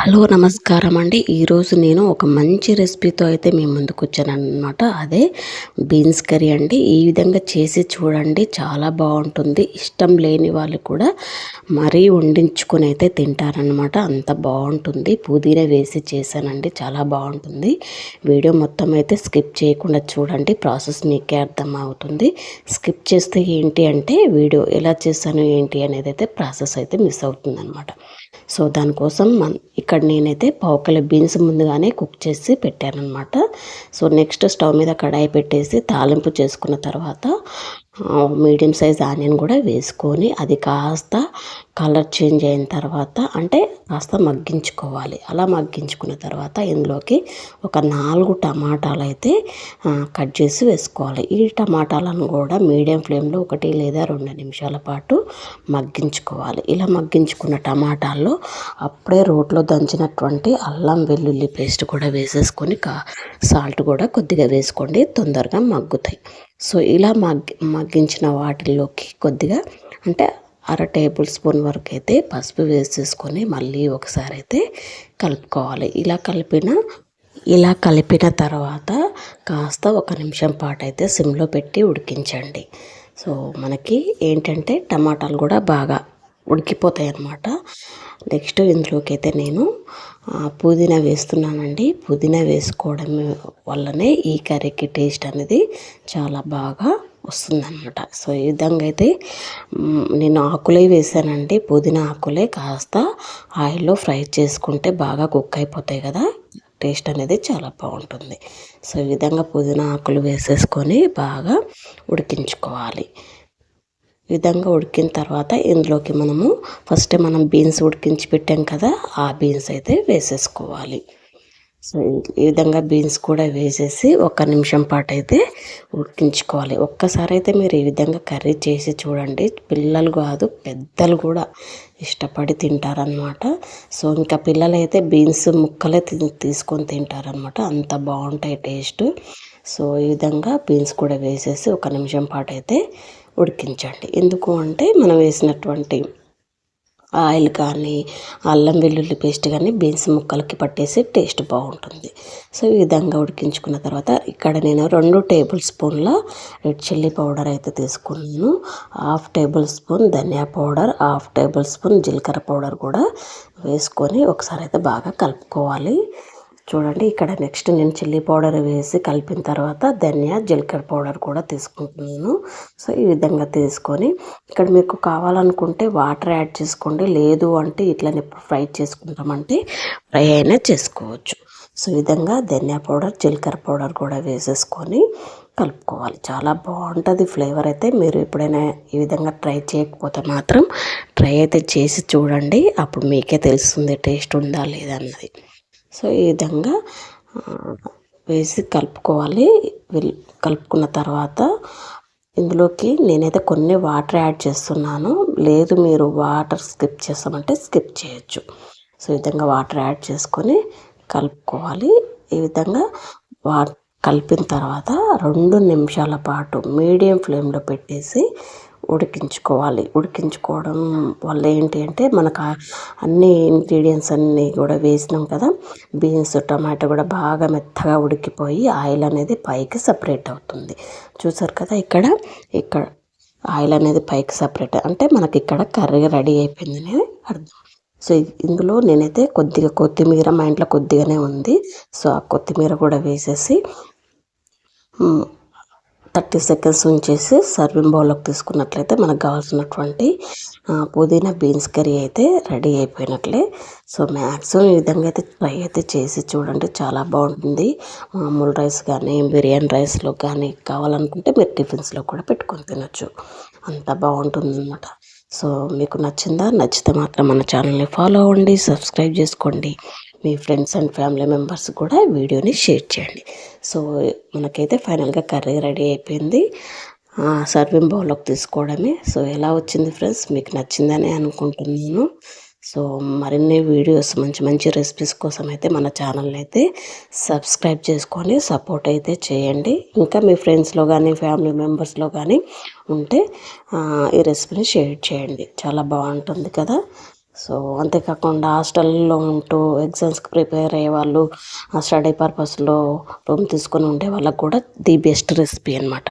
Hello నమస్కారం అండి ఈరోజు నేను ఒక మంచి రెసిపీతో అయితే మీ ముందుకు వచ్చానమాట అదే బీన్స్ కర్రీ అండి. ఈ విధంగా చేసి చూడండి చాలా బాగుంటుంది. ఇష్టం లేని వాళ్ళు కూడా మరీ వండించుకొని అయితే తింటారనమాట అంత బాగుంటుంది. పుదీనా వేసి చేశానండి. చాలా బాగుంటుంది. వీడియో మొత్తం అయితే స్కిప్ చేయకుండా చూడండి. ప్రాసెస్ మీకే అర్థం అవుతుంది. స్కిప్ చేస్తే ఏంటి అంటే వీడియో ఎలా చేశాను ఏంటి అనేది అయితే ప్రాసెస్ అయితే మిస్ అవుతుందనమాట సో దానికోసం మన ఇక్కడ నేనైతే పావుకల బీన్స్ ముందుగానే కుక్ చేసి పెట్టానమాట సో నెక్స్ట్ స్టవ్ మీద కడాయి పెట్టేసి తాలింపు చేసుకున్న తర్వాత మీడియం సైజ్ ఆనియన్ కూడా వేసుకొని అది కాస్త కలర్ చేంజ్ అయిన తర్వాత అంటే కాస్త మగ్గించుకోవాలి. అలా మగ్గించుకున్న తర్వాత ఇందులోకి ఒక నాలుగు టమాటాలు అయితే కట్ చేసి వేసుకోవాలి. ఈ టమాటాలను కూడా మీడియం ఫ్లేమ్లో ఒకటి లేదా రెండు నిమిషాల పాటు మగ్గించుకోవాలి. ఇలా మగ్గించుకున్న టమాటాల్లో అప్పుడే రోట్లో దంచినటువంటి అల్లం వెల్లుల్లి పేస్ట్ కూడా వేసేసుకొని కా సాల్ట్ కూడా కొద్దిగా వేసుకోండి. తొందరగా మగ్గుతాయి. సో ఇలా మగ్గి మగ్గించిన వాటిల్లోకి కొద్దిగా అంటే అర టేబుల్ స్పూన్ వరకు అయితే పసుపు వేసేసుకొని మళ్ళీ ఒకసారి అయితే కలుపుకోవాలి. ఇలా కలిపిన ఇలా కలిపిన తర్వాత కాస్త ఒక నిమిషం పాటు అయితే సిమ్లో పెట్టి ఉడికించండి. సో మనకి ఏంటంటే టమాటాలు కూడా బాగా ఉడికిపోతాయి అన్నమాట నెక్స్ట్ ఇందులోకి అయితే నేను పుదీనా వేస్తున్నానండి. పుదీనా వేసుకోవడం వల్లనే ఈ కర్రీకి టేస్ట్ అనేది చాలా బాగా వస్తుందన్నమాట. సో ఈ విధంగా అయితే నేను ఆకులే వేసానండి. పుదీనా ఆకులే కాస్త ఆయిల్లో ఫ్రై చేసుకుంటే బాగా కుక్ అయిపోతాయి కదా. టేస్ట్ అనేది చాలా బాగుంటుంది. సో ఈ విధంగా పుదీనా ఆకులు వేసేసుకొని బాగా ఉడికించుకోవాలి. విధంగా ఉడికిన తర్వాత ఇందులోకి మనము ఫస్ట్ మనం బీన్స్ ఉడికించి పెట్టాం కదా ఆ బీన్స్ అయితే వేసేసుకోవాలి. సో ఈ విధంగా బీన్స్ కూడా వేసేసి ఒక నిమిషం పాటు అయితే ఉడికించుకోవాలి. ఒక్కసారి అయితే మీరు ఈ విధంగా కర్రీ చేసి చూడండి. పిల్లలు కాదు పెద్దలు కూడా ఇష్టపడి తింటారనమాట సో ఇంకా పిల్లలు అయితే బీన్స్ ముక్కలే తీసుకొని తింటారనమాట అంత బాగుంటాయి టేస్ట్. సో ఈ విధంగా బీన్స్ కూడా వేసేసి ఒక నిమిషం పాటు అయితే ఉడికించండి. ఎందుకు అంటే మనం వేసినటువంటి ఆయిల్ కానీ అల్లం వెల్లుల్లి పేస్ట్ కానీ బీన్స్ ముక్కలకి పట్టేసి టేస్ట్ బాగుంటుంది. సో ఈ విధంగా ఉడికించుకున్న తర్వాత ఇక్కడ నేను రెండు టేబుల్ స్పూన్ల రెడ్ చిల్లీ పౌడర్ అయితే తీసుకున్నాను. హాఫ్ టేబుల్ స్పూన్ ధనియా పౌడర్ హాఫ్ టేబుల్ స్పూన్ జీలకర్ర పౌడర్ కూడా వేసుకొని ఒకసారి అయితే బాగా కలుపుకోవాలి. చూడండి ఇక్కడ నెక్స్ట్ నేను చిల్లీ పౌడర్ వేసి కలిపిన తర్వాత ధనియా జీలకర్ర పౌడర్ కూడా తీసుకుంటున్నాను. సో ఈ విధంగా తీసుకొని ఇక్కడ మీకు కావాలనుకుంటే వాటర్ యాడ్ చేసుకోండి లేదు అంటే ఇట్లనే ఫ్రై చేసుకుంటామంటే ఫ్రై అయినా చేసుకోవచ్చు. సో ఈ విధంగా ధనియా పౌడర్ జీలకర్ర పౌడర్ కూడా వేసేసుకొని కలుపుకోవాలి. చాలా బాగుంటుంది ఫ్లేవర్ అయితే. మీరు ఎప్పుడైనా ఈ విధంగా ట్రై చేయకపోతే మాత్రం ట్రై అయితే చేసి చూడండి. అప్పుడు మీకే తెలుస్తుంది టేస్ట్ ఉందా లేదా అన్నది. సో ఈ విధంగా వేసి కలుపుకోవాలి. కలుపుకున్న తర్వాత ఇందులోకి నేనైతే కొన్ని వాటర్ యాడ్ చేస్తున్నాను. లేదు మీరు వాటర్ స్కిప్ చేస్తామంటే స్కిప్ చేయొచ్చు. సో ఈ విధంగా వాటర్ యాడ్ చేసుకొని కలుపుకోవాలి. ఈ విధంగా వా కలిపిన తర్వాత రెండు నిమిషాల పాటు మీడియం ఫ్లేమ్లో పెట్టేసి ఉడికించుకోవాలి. ఉడికించుకోవడం వల్ల ఏంటి అంటే మనకు అన్ని ఇంగ్రీడియంట్స్ అన్నీ కూడా వేసినాం కదా బీన్స్ టమాటో కూడా బాగా మెత్తగా ఉడికిపోయి ఆయిల్ అనేది పైకి సపరేట్ అవుతుంది. చూసారు కదా ఇక్కడ ఇక్కడ ఆయిల్ అనేది పైకి సపరేట్ అంటే మనకి ఇక్కడ కర్రీ రెడీ అయిపోయిందని అర్థం. సో ఇందులో నేనైతే కొద్దిగా కొత్తిమీర మా ఇంట్లో కొద్దిగానే ఉంది. సో ఆ కొత్తిమీర కూడా వేసేసి థర్టీ సెకండ్స్ ఉంచేసి సర్వింగ్ బౌల్లోకి తీసుకున్నట్లయితే మనకు కావాల్సినటువంటి పుదీనా బీన్స్ కర్రీ అయితే రెడీ అయిపోయినట్లే. సో మ్యాక్సిమం ఈ విధంగా అయితే ట్రై అయితే చేసి చూడండి చాలా బాగుంటుంది. మామూలు రైస్ కానీ బిర్యానీ రైస్లో కానీ కావాలనుకుంటే మీరు టిఫిన్స్లో కూడా పెట్టుకొని తినొచ్చు. అంత బాగుంటుంది అనమాట సో మీకు నచ్చిందా? నచ్చితే మాత్రం మన ఛానల్ని ఫాలో అవ్వండి సబ్స్క్రైబ్ చేసుకోండి. మీ ఫ్రెండ్స్ అండ్ ఫ్యామిలీ మెంబర్స్ కూడా వీడియోని షేర్ చేయండి. సో మనకైతే ఫైనల్గా కర్రీ రెడీ అయిపోయింది. సర్వింగ్ బౌల్లోకి తీసుకోవడమే. సో ఎలా వచ్చింది ఫ్రెండ్స్? మీకు నచ్చిందని అనుకుంటున్నాను. సో మరిన్ని వీడియోస్ మంచి మంచి రెసిపీస్ కోసం అయితే మన ఛానల్ని అయితే సబ్స్క్రైబ్ చేసుకొని సపోర్ట్ అయితే చేయండి. ఇంకా మీ ఫ్రెండ్స్లో కానీ ఫ్యామిలీ మెంబర్స్లో కానీ ఉంటే ఈ రెసిపీని షేర్ చేయండి. చాలా బాగుంటుంది కదా? సో అంతేకాకుండా హాస్టల్లో ఉంటూ ఎగ్జామ్స్కి ప్రిపేర్ అయ్యే వాళ్ళు స్టడీ పర్పస్లో రూమ్ తీసుకొని ఉండే వాళ్ళకు కూడా ది బెస్ట్ రెసిపీ అనమాట